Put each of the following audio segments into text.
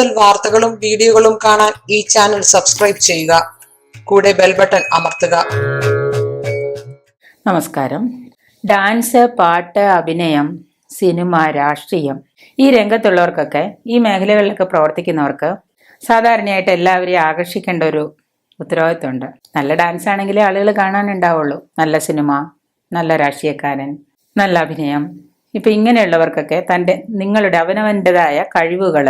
കൂടുതൽ വാർത്തകളും വീഡിയോകളും കാണാൻ ഈ ചാനൽ സബ്സ്ക്രൈബ് ചെയ്യുക. കൂടെ ബെൽ ബട്ടൺ അമർത്തുക. നമസ്കാരം. ഡാൻസ് പാട്ട് അഭിനയം സിനിമ രാഷ്ട്രീയം ഈ രംഗത്തുള്ളവർക്കൊക്കെ ഈ മേഖലകളിലൊക്കെ പ്രവർത്തിക്കുന്നവർക്ക് സാധാരണയായിട്ട് എല്ലാവരെയും ആകർഷിക്കേണ്ട ഒരു ഉത്തരവാദിത്വമുണ്ട്. നല്ല ഡാൻസ് ആണെങ്കിലേ ആളുകൾ കാണാനുണ്ടാവുള്ളൂ. നല്ല സിനിമ നല്ല രാഷ്ട്രീയക്കാരൻ നല്ല അഭിനയം. ഇപ്പം ഇങ്ങനെയുള്ളവർക്കൊക്കെ തന്റെ നിങ്ങളുടെ അവനവന്റെതായ കഴിവുകൾ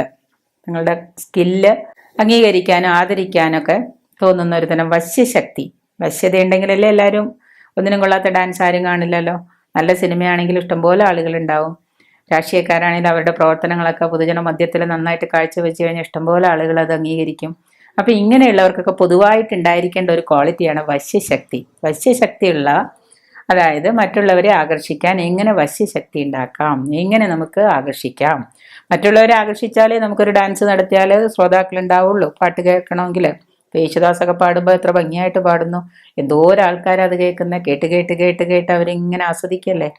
നിങ്ങളുടെ സ്കില്ല് അംഗീകരിക്കാനും ആദരിക്കാനൊക്കെ തോന്നുന്ന ഒരു തരം വശ്യശക്തി. വശ്യതയുണ്ടെങ്കിലല്ലേ എല്ലാവരും ഒന്നിനും കൊള്ളാത്ത ഡാൻസ് ആരും കാണില്ലല്ലോ. നല്ല സിനിമയാണെങ്കിൽ ഇഷ്ടംപോലെ ആളുകളുണ്ടാവും. രാഷ്ട്രീയക്കാരാണെങ്കിൽ അവരുടെ പ്രവർത്തനങ്ങളൊക്കെ പൊതുജന മധ്യത്തിൽ നന്നായിട്ട് കാഴ്ചവെച്ച് കഴിഞ്ഞാൽ ഇഷ്ടംപോലെ ആളുകൾ അത് അംഗീകരിക്കും. അപ്പം ഇങ്ങനെയുള്ളവർക്കൊക്കെ പൊതുവായിട്ടുണ്ടായിരിക്കേണ്ട ഒരു ക്വാളിറ്റിയാണ് വശ്യശക്തി. വശ്യശക്തിയുള്ള അതായത് മറ്റുള്ളവരെ ആകർഷിക്കാൻ എങ്ങനെ വശ്യശക്തി ഉണ്ടാക്കാം? എങ്ങനെ നമുക്ക് ആകർഷിക്കാം? മറ്റുള്ളവരെ ആകർഷിച്ചാലേ നമുക്കൊരു ഡാൻസ് നടത്തിയാൽ ശ്രോതാക്കൾ ഉണ്ടാവുള്ളൂ പാട്ട് കേൾക്കണമെങ്കിൽ യേശുദാസൊക്കെ പാടുമ്പോൾ എത്ര ഭംഗിയായിട്ട് പാടുന്നു. എന്തോരം ആൾക്കാർ അത് കേൾക്കുന്ന? കേട്ട് കേട്ട് കേട്ട് കേട്ട് അവരിങ്ങനെ ആസ്വദിക്കല്ലേ?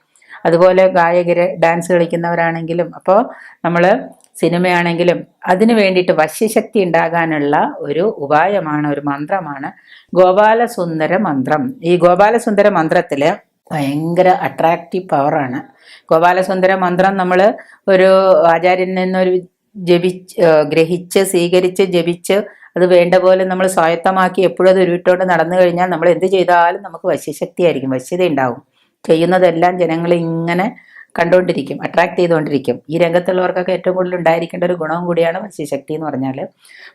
അതുപോലെ ഗായകര് ഡാൻസ് കളിക്കുന്നവരാണെങ്കിലും അപ്പോൾ നമ്മൾ സിനിമയാണെങ്കിലും അതിനു വേണ്ടിയിട്ട് വശ്യശക്തി ഉണ്ടാകാനുള്ള ഒരു ഉപായമാണ് ഒരു മന്ത്രമാണ് ഗോപാലസുന്ദര മന്ത്രം. ഈ ഗോപാലസുന്ദര മന്ത്രത്തിൽ ഭയങ്കര അട്രാക്റ്റീവ് പവറാണ് ഗോപാലസുന്ദര മന്ത്രം നമ്മൾ ഒരു ആചാര്യനിൽ നിന്നൊരു ജപിച്ച് ഗ്രഹിച്ച് സ്വീകരിച്ച് ജപിച്ച് അത് വേണ്ട പോലെ നമ്മൾ സ്വായത്തമാക്കി എപ്പോഴും അത് ഉരുവിട്ടോണ്ട് നടന്നു കഴിഞ്ഞാൽ നമ്മൾ എന്ത് ചെയ്താലും നമുക്ക് വശ്യശക്തിയായിരിക്കും വശ്യത ഉണ്ടാവും ചെയ്യുന്നതെല്ലാം ജനങ്ങൾ ഇങ്ങനെ കണ്ടുകൊണ്ടിരിക്കും അട്രാക്ട് ചെയ്തുകൊണ്ടിരിക്കും. ഈ രംഗത്തുള്ളവർക്കൊക്കെ ഏറ്റവും കൂടുതൽ ഉണ്ടായിരിക്കേണ്ട ഒരു ഗുണവും കൂടിയാണ് മത്സ്യശക്തി എന്ന് പറഞ്ഞാൽ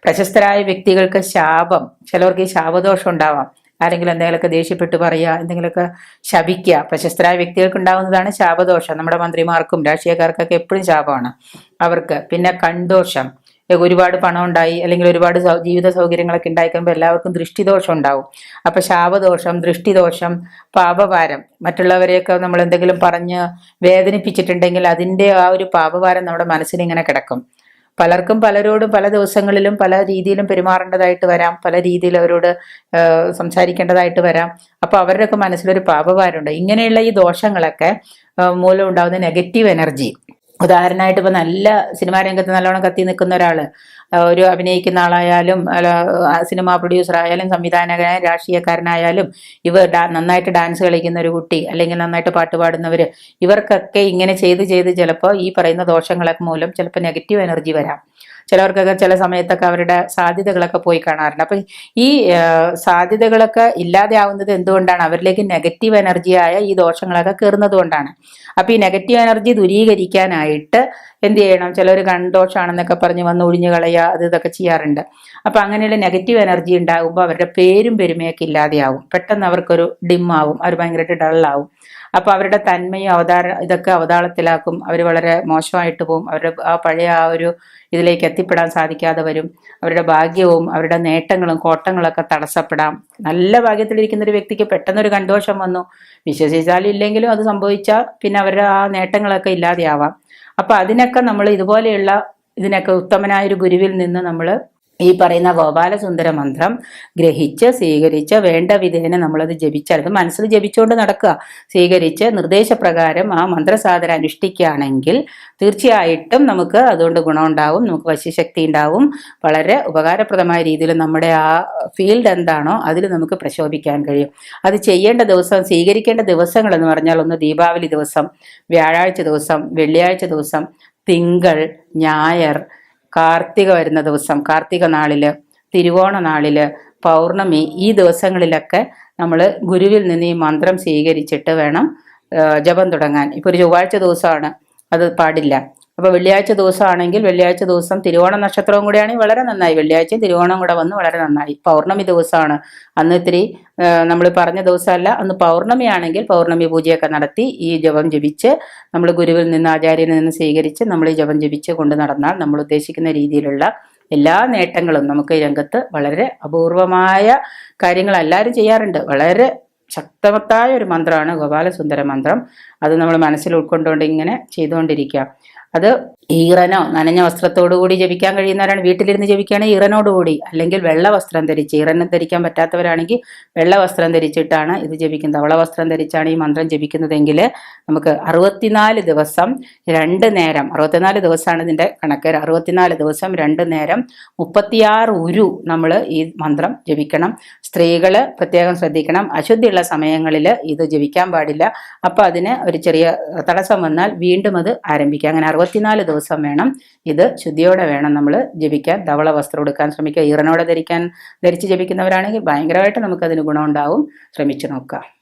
പ്രശസ്തരായ വ്യക്തികൾക്ക് ശാപം ചിലവർക്ക് ഈ ശാപദോഷം ഉണ്ടാവാം. ആരെങ്കിലും എന്തെങ്കിലുമൊക്കെ ദേഷ്യപ്പെട്ട് പറയുക എന്തെങ്കിലുമൊക്കെ ശപിക്കുക പ്രശസ്തരായ വ്യക്തികൾക്ക് ഉണ്ടാകുന്നതാണ് ശാപദോഷം. നമ്മുടെ മന്ത്രിമാർക്കും രാഷ്ട്രീയക്കാർക്കൊക്കെ എപ്പോഴും ശാപമാണ് അവർക്ക്. പിന്നെ കൺദോഷം. ഒരുപാട് പണം ഉണ്ടായി അല്ലെങ്കിൽ ഒരുപാട് ജീവിത സൗകര്യങ്ങളൊക്കെ ഉണ്ടായിക്കുമ്പോൾ എല്ലാവർക്കും ദൃഷ്ടിദോഷം ഉണ്ടാവും. അപ്പൊ ശാപദോഷം ദൃഷ്ടിദോഷം പാപഭാരം മറ്റുള്ളവരെയൊക്കെ നമ്മൾ എന്തെങ്കിലും പറഞ്ഞ് വേദനിപ്പിച്ചിട്ടുണ്ടെങ്കിൽ അതിന്റെ ആ ഒരു പാപഭാരം നമ്മുടെ മനസ്സിൽ ഇങ്ങനെ കിടക്കും. പലർക്കും പലരോടും പല ദിവസങ്ങളിലും പല രീതിയിലും പെരുമാറേണ്ടതായിട്ട് വരാം പല രീതിയിൽ അവരോട് സംസാരിക്കേണ്ടതായിട്ട് വരാം. അപ്പോൾ അവരുടെയൊക്കെ മനസ്സിലൊരു പാപഭാരമുണ്ട്. ഇങ്ങനെയുള്ള ഈ ദോഷങ്ങളൊക്കെ മൂലം ഉണ്ടാകുന്ന നെഗറ്റീവ് എനർജി ഉദാഹരണമായിട്ട് ഇപ്പൊ നല്ല സിനിമാ രംഗത്ത് നല്ലോണം കത്തി നിൽക്കുന്ന ഒരാൾ ഒരു അഭിനയിക്കുന്ന ആളായാലും സിനിമാ പ്രൊഡ്യൂസർ ആയാലും സംവിധായകനായ രാഷ്ട്രീയക്കാരനായാലും ഇവർ നന്നായിട്ട് ഡാൻസ് കളിക്കുന്ന ഒരു കുട്ടി അല്ലെങ്കിൽ നന്നായിട്ട് പാട്ട് പാടുന്നവര് ഇവർക്കൊക്കെ ഇങ്ങനെ ചെയ്ത് ചെയ്ത് ചിലപ്പോൾ ഈ പറയുന്ന ദോഷങ്ങളൊക്കെ മൂലം ചിലപ്പോൾ നെഗറ്റീവ് എനർജി വരാം. ചിലവർക്കൊക്കെ ചില സമയത്തൊക്കെ അവരുടെ സാധ്യതകളൊക്കെ പോയി കാണാറുണ്ട്. അപ്പൊ ഈ സാധ്യതകളൊക്കെ ഇല്ലാതെ ആവുന്നത് എന്തുകൊണ്ടാണ്? അവരിലേക്ക് നെഗറ്റീവ് എനർജിയായ ഈ ദോഷങ്ങളൊക്കെ കയറുന്നത് കൊണ്ടാണ്. അപ്പൊ ഈ നെഗറ്റീവ് എനർജി ദുരീകരിക്കാനായിട്ട് എന്ത് ചെയ്യണം? ചിലർ കണ്ടോഷാണെന്നൊക്കെ പറഞ്ഞ് വന്ന് ഒഴിഞ്ഞു കളയുക അത് ഇതൊക്കെ ചെയ്യാറുണ്ട്. അപ്പൊ അങ്ങനെയുള്ള നെഗറ്റീവ് എനർജി ഉണ്ടാകുമ്പോൾ അവരുടെ പേരും പെരുമയൊക്കെ ഇല്ലാതെയാവും. പെട്ടെന്ന് അവർക്കൊരു ഡിം ആവും അവർ ഭയങ്കരമായിട്ട് ഡള്ളാവും അപ്പൊ അവരുടെ തന്മയും അവതാര ഇതൊക്കെ അവതാളത്തിലാക്കും. അവർ വളരെ മോശമായിട്ട് പോകും അവരുടെ ആ പഴയ ആ ഒരു ഇതിലേക്ക് എത്തിപ്പെടാൻ സാധിക്കാതെ വരും. അവരുടെ ഭാഗ്യവും അവരുടെ നേട്ടങ്ങളും കോട്ടങ്ങളൊക്കെ തടസ്സപ്പെടാം. നല്ല ഭാഗ്യത്തിലിരിക്കുന്ന ഒരു വ്യക്തിക്ക് പെട്ടെന്നൊരു കണ്ടോഷം വന്നു. വിശ്വസിച്ചാലും ഇല്ലെങ്കിലും അത് സംഭവിച്ചാൽ പിന്നെ അവരുടെ ആ നേട്ടങ്ങളൊക്കെ ഇല്ലാതെയാവാം. അപ്പോൾ അതിനൊക്കെ നമ്മൾ ഇതുപോലെയുള്ള ഇതിനൊക്കെ ഉത്തമനായ ഒരു ഗുരുവിൽ നിന്ന് നമ്മൾ ഈ പറയുന്ന ഗോപാലസുന്ദര മന്ത്രം ഗ്രഹിച്ച് സ്വീകരിച്ച് വേണ്ട വിധേന നമ്മളത് ജപിച്ചാൽ അത് മനസ്സിൽ ജപിച്ചുകൊണ്ട് നടക്കുക. സ്വീകരിച്ച് നിർദ്ദേശപ്രകാരം ആ മന്ത്രസാധന അനുഷ്ഠിക്കുകയാണെങ്കിൽ തീർച്ചയായിട്ടും നമുക്ക് അതുകൊണ്ട് ഗുണമുണ്ടാവും നമുക്ക് വശ്യശക്തി ഉണ്ടാവും. വളരെ ഉപകാരപ്രദമായ രീതിയിൽ നമ്മുടെ ആ ഫീൽഡ് എന്താണോ അതിൽ നമുക്ക് പ്രശോഭിക്കാൻ കഴിയും. അത് ചെയ്യേണ്ട ദിവസം സ്വീകരിക്കേണ്ട ദിവസങ്ങൾ എന്ന് പറഞ്ഞാൽ ഒന്ന് ദീപാവലി ദിവസം വ്യാഴാഴ്ച ദിവസം വെള്ളിയാഴ്ച ദിവസം തിങ്കൾ ഞായർ കാർത്തിക വരുന്ന ദിവസം കാർത്തിക നാളിൽ തിരുവോണ നാളിൽ പൗർണമി ഈ ദിവസങ്ങളിലൊക്കെ നമ്മൾ ഗുരുവിൽ നിന്ന് ഈ മന്ത്രം സ്വീകരിച്ചിട്ട് വേണം ജപം തുടങ്ങാൻ. ഇപ്പോൾ ഒരു ചൊവ്വാഴ്ച ദിവസമാണ് അത് പാടില്ല. അപ്പോൾ വെള്ളിയാഴ്ച ദിവസമാണെങ്കിൽ വെള്ളിയാഴ്ച ദിവസം തിരുവോണ നക്ഷത്രവും കൂടിയാണെങ്കിൽ വളരെ നന്നായി. വെള്ളിയാഴ്ചയും തിരുവോണം കൂടെ വന്ന് വളരെ നന്നായി. പൗർണമി ദിവസമാണ്. അന്ന് ഇത്തിരി നമ്മൾ പറഞ്ഞ ദിവസമല്ല. അന്ന് പൗർണമി ആണെങ്കിൽ പൗർണമി പൂജയൊക്കെ നടത്തി ഈ ജപം ജപിച്ച് നമ്മൾ ഗുരുവിൽ നിന്ന് ആചാര്യനിൽ നിന്ന് സ്വീകരിച്ച് നമ്മൾ ഈ ജപം ജപിച്ച് കൊണ്ട് നടന്നാൽ നമ്മൾ ഉദ്ദേശിക്കുന്ന രീതിയിലുള്ള എല്ലാ നേട്ടങ്ങളും നമുക്ക് ഈ രംഗത്ത് വളരെ അപൂർവമായ കാര്യങ്ങൾ എല്ലാവരും ചെയ്യാറുണ്ട്. വളരെ ശക്തമത്തായ ഒരു മന്ത്രമാണ് ഗോപാലസുന്ദര മന്ത്രം. അത് നമ്മൾ മനസ്സിൽ ഉൾക്കൊണ്ടുകൊണ്ട് ഇങ്ങനെ ചെയ്തുകൊണ്ടിരിക്കുക. അത് ഈറനോ നനഞ്ഞ വസ്ത്രത്തോടുകൂടി ജപിക്കാൻ കഴിയുന്നവരാണ്. വീട്ടിലിരുന്ന് ജപിക്കുകയാണെങ്കിൽ ഈറനോടുകൂടി അല്ലെങ്കിൽ വെള്ള വസ്ത്രം ധരിച്ച് ഈറനം ധരിക്കാൻ പറ്റാത്തവരാണെങ്കിൽ വെള്ള വസ്ത്രം ധരിച്ചിട്ടാണ് ഇത് ജപിക്കുന്നത്. അവള വസ്ത്രം ധരിച്ചാണ് ഈ മന്ത്രം ജപിക്കുന്നതെങ്കിൽ നമുക്ക് അറുപത്തിനാല് ദിവസം രണ്ട് നേരം അറുപത്തിനാല് ദിവസമാണ് ഇതിന്റെ കണക്ക്. അറുപത്തിനാല് ദിവസം രണ്ട് നേരം മുപ്പത്തിയാറ് ഉരു നമ്മൾ ഈ മന്ത്രം ജപിക്കണം. സ്ത്രീകൾ പ്രത്യേകം ശ്രദ്ധിക്കണം. അശുദ്ധിയുള്ള സമയങ്ങളിൽ ഇത് ജപിക്കാൻ പാടില്ല. അപ്പോൾ അതിന് ഒരു ചെറിയ തടസ്സം വന്നാൽ വീണ്ടും അത് ആരംഭിക്കാം അങ്ങനെ അറുപത്തിനാല് ദിവസം വേണം. ഇത് ശുദ്ധിയോടെ വേണം നമ്മൾ ജപിക്കാൻ. ധവള വസ്ത്രം എടുക്കാൻ ശ്രമിക്കുക. ഈറനോടെ ധരിക്കാൻ ധരിച്ച് ജപിക്കുന്നവരാണെങ്കിൽ ഭയങ്കരമായിട്ട് നമുക്കതിന് ഗുണമുണ്ടാവും. ശ്രമിച്ചു നോക്കുക.